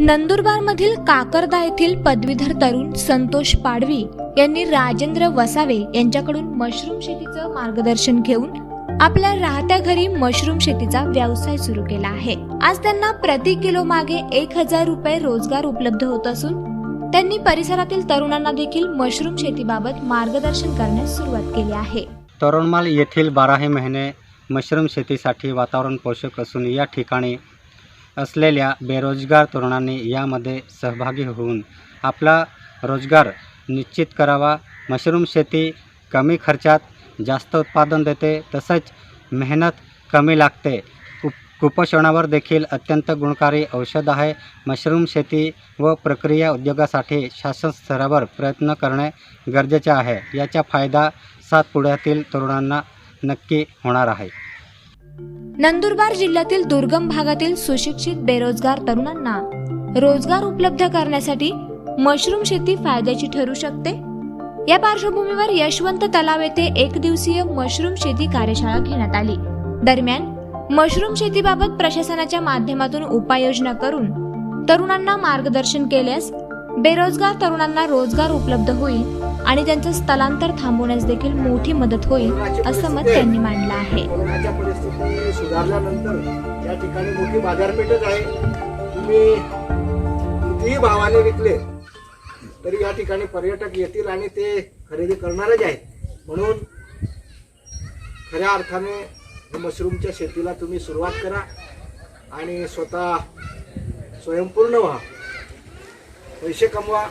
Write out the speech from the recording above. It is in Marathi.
नंदुरबारमधील काकरदा येथील पदवीधर तरुण संतोष पाडवी यांनी राजेंद्र वसावे यांच्याकडून मशरूम शेतीचं मार्गदर्शन घेऊन आपल्या राहत्या घरी मशरूम शेतीचा व्यवसाय सुरू केला आहे. आज त्यांना प्रति किलो मागे एक हजार रुपये रोजगार उपलब्ध होत असून त्यांनी परिसरातील तरुणांना देखील मशरूम शेतीबाबत मार्गदर्शन करण्यास सुरुवात केली आहे. तरुणमाल येथील बाराही महिने मशरूम शेतीसाठी वातावरण पोषक असून या ठिकाणी असलेल्या बेरोजगार तरुणांनी यामध्ये सहभागी होऊन आपला रोजगार निश्चित करावा. मशरूम शेती कमी खर्चात जास्त उत्पादन देते तसंच मेहनत कमी लागते. कुप कुपोषणावर देखील अत्यंत गुणकारी औषध आहे. मशरूम शेती व प्रक्रिया उद्योगासाठी शासन स्तरावर प्रयत्न करणे गरजेचे आहे. याचा फायदा सातपुड्यातील तरुणांना नक्की होणार आहे. नंदुरबार जिल्ह्यातील दुर्गम भागातील सुशिक्षित बेरोजगार तरुणांना रोजगार उपलब्ध करण्यासाठी मशरूम शेती फायद्याची ठरू शकते? या पार्श्वभूमीवर यशवंत तलाव येथे एक दिवसीय मशरूम शेती कार्यशाळा घेण्यात आली. दरम्यान मशरूम शेतीबाबत प्रशासनाच्या माध्यमातून उपाययोजना करून तरुणांना मार्गदर्शन केल्यास बेरोजगार तरुणांना रोजगार उपलब्ध होईल आणि त्यांचं स्थलांतर थांबवण्यास देखील मोठी मदत होईल असं मत त्यांनी मांडलं आहे. कोरोनाच्या परिस्थिती सुधारल्यानंतर या ठिकाणी मोठी बाजारपेठच आहे. तुम्ही कितीही भावाने विकले तरी या ठिकाणी पर्यटक येतील आणि ते खरेदी करणारच आहेत. म्हणून खऱ्या अर्थाने मशरूमच्या शेतीला तुम्ही सुरुवात करा आणि स्वतः स्वयंपूर्ण व्हा. पैसे कमवा.